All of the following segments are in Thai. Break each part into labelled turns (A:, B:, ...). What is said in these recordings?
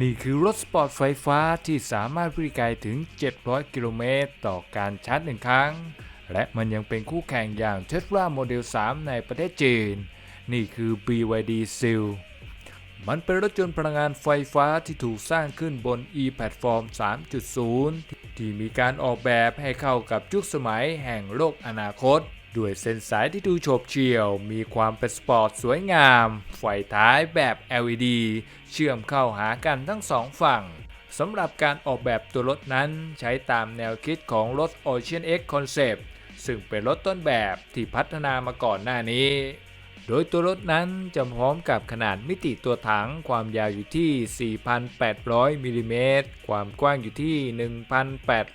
A: นี่คือรถสปอร์ตไฟฟ้าที่สามารถวิ่งไกลถึง 700 กิโลเมตรต่อการชาร์จหนึ่งครั้ง และมันยังเป็นคู่แข่งอย่าง Tesla Model 3ในประเทศจีน นี่คือ BYD Seal มันเป็นรถยนต์พลังงานไฟฟ้าที่ถูกสร้างขึ้นบน e-platform 3.0 ที่มีการออกแบบให้เข้ากับยุคสมัยแห่งโลกอนาคต ด้วยเส้นสายที่ดูโฉบเฉี่ยว มีความเป็นสปอร์ตสวยงาม ไฟท้ายแบบ LED เชื่อมเข้าหากันทั้งสองฝั่งสำหรับการออกแบบตัวรถนั้นใช้ตามแนวคิดของรถ Ocean X Concept ซึ่งเป็นรถต้นแบบที่พัฒนามาก่อนหน้านี้ โดยตัวรถนั้นจะพร้อมกับขนาดมิติตัวถังความยาวอยู่ที่ 4,800มิลลิเมตร ความกว้างอยู่ที่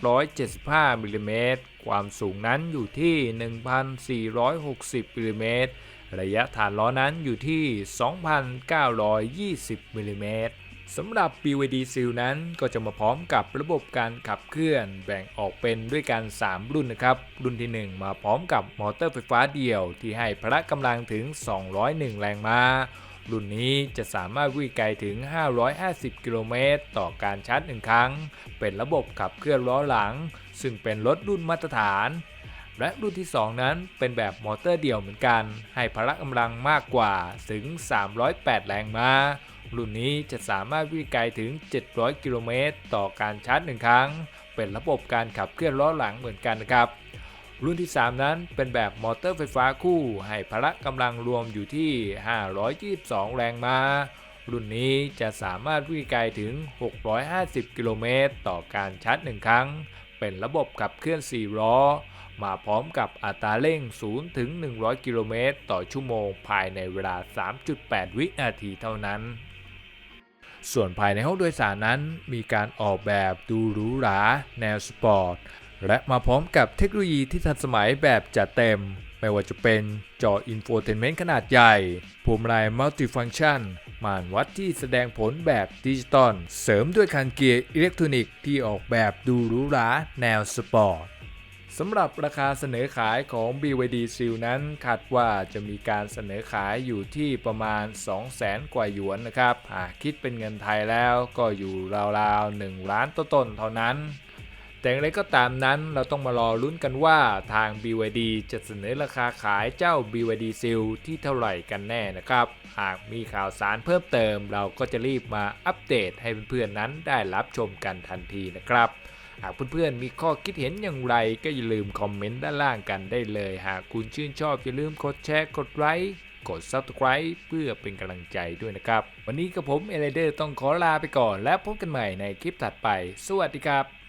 A: 1,875มิลลิเมตร ความสูงนั้นอยู่ที่ 1,460มิลลิเมตร ระยะฐานล้อนั้นอยู่ที่ 2,920มิลลิเมตรสำหรับ BYD Seal นั้นก็จะมาพร้อมกับระบบการขับเคลื่อนแบ่งออกเป็นด้วยกัน 3 รุ่นนะครับ รุ่นที่ 1 มาพร้อมกับมอเตอร์ไฟฟ้าเดี่ยวที่ให้พละกำลังถึง 201 แรงม้า รุ่นนี้จะสามารถวิ่งไกลถึง 550 กิโลเมตรต่อการชาร์จ1ครั้ง เป็นระบบขับเคลื่อนล้อหลัง ซึ่งเป็นรถรุ่นมาตรฐาน และรุ่นที่ 2 นั้นเป็นแบบมอเตอร์เดี่ยวเหมือนกัน ให้พละกำลังมากกว่าถึง 308 แรงม้า รุ่นนี้จะสามารถวิ่งไกลถึง 700 กิโลเมตรต่อการชาร์จ1ครั้ง เป็นระบบการขับเคลื่อนล้อหลังเหมือนกันนะครับ รุ่นที่ 3 นั้นเป็นแบบมอเตอร์ไฟฟ้าคู่ ให้พละกำลังรวมอยู่ที่ 522 แรงม้า รุ่นนี้จะสามารถวิ่งไกลถึง 650 กิโลเมตร ต่อการชาร์จ 1 ครั้ง เป็นระบบขับเคลื่อน 4 ล้อ มาพร้อมกับอัตราเร่ง 0 ถึง 100 กิโลเมตร ต่อชั่วโมงภายในเวลา 3.8 วินาทีเท่านั้นส่วนภายในห้องโดยสารนั้นมีการออกแบบดูหรูหรา แนวสปอร์ต และมาพร้อมกับเทคโนโลยีที่ทันสมัยแบบจัดเต็ม ไม่ว่าจะเป็นจออินโฟเทนเมนต์ขนาดใหญ่พวงมาลัยมัลติฟังชันม่านวัดที่แสดงผลแบบดิจิตอลเสริมด้วยคันเกียร์อิเล็กทรอนิกส์ที่ออกแบบดูหรูหราแนวสปอร์ตสำหรับราคาเสนอขายของ BYD Seal นั้นคาดว่าจะมีการเสนอขายอยู่ที่ประมาณ 200,000 กว่าหยวนนะครับ หากคิดเป็นเงินไทยแล้วก็อยู่ราวๆ 1 ล้านต้นๆเท่านั้น แต่อย่างไรก็ตามนั้นเราต้องมารอลุ้นกันว่าทาง BYD จะเสนอราคาขายเจ้า BYD Seal ที่เท่าไหร่กันแน่นะครับ หากมีข่าวสารเพิ่มเติม เราก็จะรีบมาอัปเดตให้เพื่อนๆนั้นได้รับชมกันทันทีนะครับหากเพื่อนๆ มีข้อคิดเห็นอย่างไรก็อย่าลืมคอมเมนต์ด้านล่างกันได้เลย หากคุณชื่นชอบอย่าลืมกดแชร์ กดไลค์ กด Subscribe เพื่อเป็นกำลังใจด้วยนะครับ วันนี้กับผมเอเลเดอร์ต้องขอลาไปก่อนและพบกันใหม่ในคลิปถัดไป สวัสดีครับ